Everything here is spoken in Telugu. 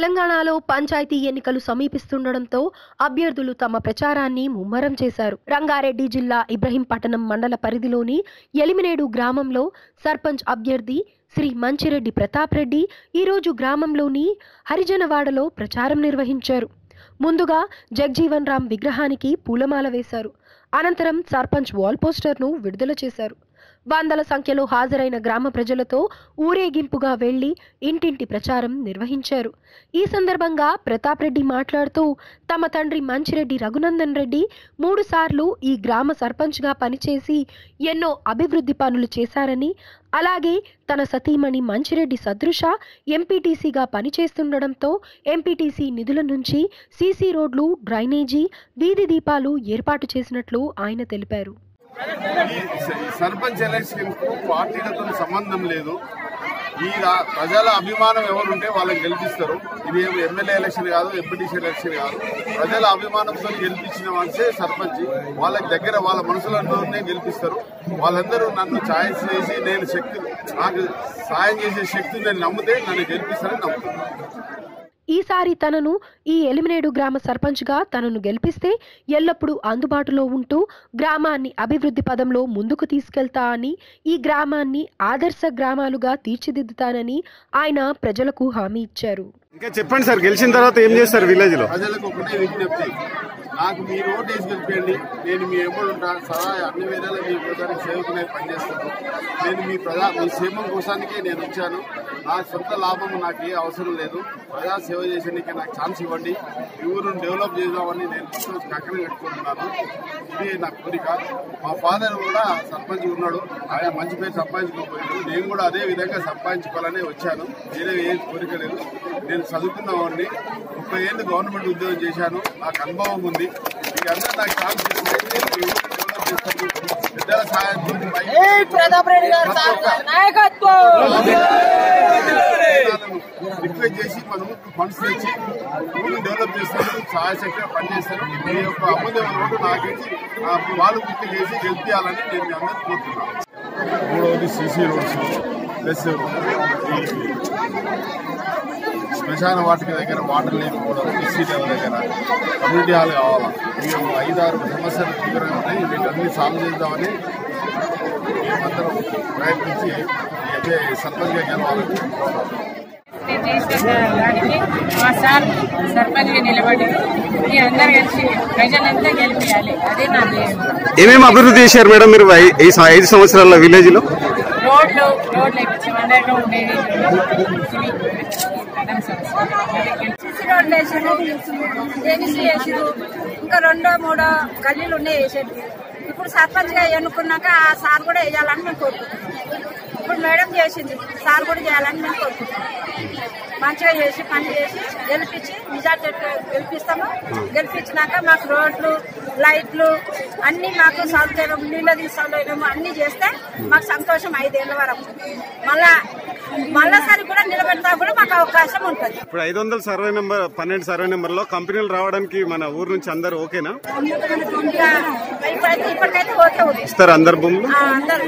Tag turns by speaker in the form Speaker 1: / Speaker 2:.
Speaker 1: తెలంగాణలో పంచాయతీ ఎన్నికలు సమీపిస్తుండటంతో అభ్యర్థులు తమ ప్రచారాన్ని ముమ్మరం చేశారు. రంగారెడ్డి జిల్లా ఇబ్రహీంపట్నం మండల పరిధిలోని ఎలిమినేడు గ్రామంలో సర్పంచ్ అభ్యర్థి శ్రీ మంచిరెడ్డి ప్రతాప్ రెడ్డి ఈరోజు గ్రామంలోని హరిజనవాడలో ప్రచారం నిర్వహించారు. ముందుగా జగ్జీవన్ రామ్ విగ్రహానికి పూలమాల వేశారు. అనంతరం సర్పంచ్ వాల్ పోస్టర్ను విడుదల చేశారు. వందల సంఖ్యలో హాజరైన గ్రామ ప్రజలతో ఊరేగింపుగా వెళ్ళి ఇంటింటి ప్రచారం నిర్వహించారు. ఈ సందర్భంగా ప్రతాప్ రెడ్డి మాట్లాడుతూ తమ తండ్రి మంచిరెడ్డి రఘునందన్ రెడ్డి మూడుసార్లు ఈ గ్రామ సర్పంచ్గా పనిచేసి ఎన్నో అభివృద్ధి పనులు చేశారని అలాగే తన సతీమణి మంచిరెడ్డి సదృశ ఎంపీటీసీగా పనిచేస్తుండడంతో ఎంపీటీసీ నిధుల నుంచి సీసీ రోడ్లు డ్రైనేజీ వీధి దీపాలు ఏర్పాటు చేసినట్లు ఆయన తెలిపారు.
Speaker 2: ఈ సర్పంచ్ ఎలక్షన్కు పార్టీలతో సంబంధం లేదు. ఈ ప్రజల అభిమానం ఎవరుంటే వాళ్ళని గెలిపిస్తారు. ఇది ఎమ్మెల్యే ఎలక్షన్ కాదు ఎంపీటీసీ ఎలక్షన్ కాదు. ప్రజల అభిమానంతో గెలిపించిన వాళ్ళే సర్పంచ్. వాళ్ళకి దగ్గర వాళ్ళ మనసులలోనే గెలిపిస్తారు. వాళ్ళందరూ నన్ను ఛాయిస్ చేసి నేను శక్తి నాకు సాయం చేసే శక్తి నేను నమ్మితే నన్ను గెలిపిస్తారని నమ్ముతున్నాను.
Speaker 1: ఈసారి తనను ఈ ఎలిమినేడు గ్రామ సర్పంచ్గా తనను గెలిపిస్తే ఎల్లప్పుడూ అందుబాటులో ఉంటూ గ్రామాన్ని అభివృద్ధి పదంలో ముందుకు తీసుకెళ్తా అని ఈ గ్రామాన్ని ఆదర్శ గ్రామాలుగా తీర్చిదిద్దుతానని ఆయన ప్రజలకు హామీ ఇచ్చారు.
Speaker 3: ఇంకా చెప్పండి సార్ గెలిచిన తర్వాత ఏం చేస్తారు విలేజ్లో
Speaker 2: ప్రజలకు ఒకటే విజ్ఞప్తి. నాకు మీరు ఓటు వేసి గెలిపేయండి నేను మీ ఎమ్మడు ఉంటా సదా అన్ని వేళలా మీ ప్రజలకు సేవకునే పనిచేస్తాను. నేను మీ ప్రజా మీ క్షేమం కోసానికే నేను వచ్చాను. నా సొంత లాభం నాకు ఏ అవసరం లేదు. ప్రజా సేవ చేసేందుకే నాకు ఛాన్స్ ఇవ్వండి. ఈ ఊరును డెవలప్ చేద్దామని నేను కక్కన కట్టుకుంటున్నాను ఇది నా కోరిక. మా ఫాదర్ కూడా సర్పంచ్ ఉన్నాడు. ఆయన మంచి పేరు సంపాదించుకోపోయాడు నేను కూడా అదే విధంగా సంపాదించుకోవాలనే వచ్చాను. వేరే ఏ కోరిక లేదు. నేను చదువుకున్న వాడిని. ముప్పై ఏళ్ళు గవర్నమెంట్ ఉద్యోగం చేశాను. నాకు అనుభవం ఉంది. ఇక అందరూ నాకు ఛాన్స్ ఇస్తే నేను డెవలప్ చేస్తాను.
Speaker 4: ప్రతాప్ రెడ్డి గారు నాయకత్వం.
Speaker 2: రిక్వెస్ట్ చేసి మనం ఫండ్స్ తెచ్చి ఊరిని డెవలప్ చేస్తారు సహాయ శక్తిగా పనిచేస్తారు. మీ యొక్క అమూల్యమైన ఓటు నాకేసి ఆ వాళ్ళు గుర్తు చేసి గెలిపించాలని నేను మీ అందరికీ కోరుతున్నాను. మూడవది సీసీ రోడ్స్. ప్లస్ శ్మశాన వాటిక దగ్గర వాటర్ లేకపోవడం ఎస్సీ లెవెల్ దగ్గర? కమ్యూనిటీ హాల్ కావాలా? మేము ఐదారు సమస్యలు తీవ్రంగా ఉన్నాయి. వీటన్ని సాల్వ్ చేద్దామని మేమందరం ప్రయత్నించి అయితే సర్పంచ్గా గెలవాలని
Speaker 4: చేసిన దానికి మా సార్ సర్పంచ్గా నిలబడి మీ అందరు కలిసి ప్రజలంతా గెలిపించాలి. అదే నా ధ్యేయం.
Speaker 3: ఏమేమి అభివృద్ధి చేశారు మేడం మీరు ఐ- ఈ స- ఐదు సంవత్సరాల విలేజ్లో
Speaker 4: రోడ్లు రోడ్లు ఇప్పించి అండర్ ఉండేది
Speaker 5: సిసి రోడ్లు వేసారు జేబీసీ వేసారు. ఇంకా రెండో మూడో గల్లీలు ఉన్నాయి వేసారు ఇప్పుడు సర్పంచ్గా ఎన్నుకున్నాక ఆ సార్ కూడా వేయాలని మేము కోరుకుంటున్నాం. ఇప్పుడు మేడం చేసింది సార్ కూడా చేయాలని మేము కోరుకుంటున్నాం. మంచిగా చేసి పని చేసి గెలిపించి నిజాలు గెలిపిస్తాము. గెలిపించినాక మాకు రోడ్లు లైట్లు అన్ని మాకు సౌకర్యం నీళ్ళ సౌకర్యం అన్ని చేస్తే మాకు సంతోషం ఐదేళ్ళ వరకు. మళ్ళా మళ్ళాసారి కూడా నిలబెడతా కూడా మాకు అవకాశం ఉంటుంది.
Speaker 3: ఇప్పుడు ఐదు వందల సర్వే నెంబర్ పన్నెండు సర్వే నెంబర్లో కంపెనీలు రావడానికి మన ఊరు నుంచి అందరు ఓకేనా?
Speaker 5: ఇప్పటికైతే ఓకే
Speaker 3: ఇస్తారు అందరు భూములు?
Speaker 5: అందరూ.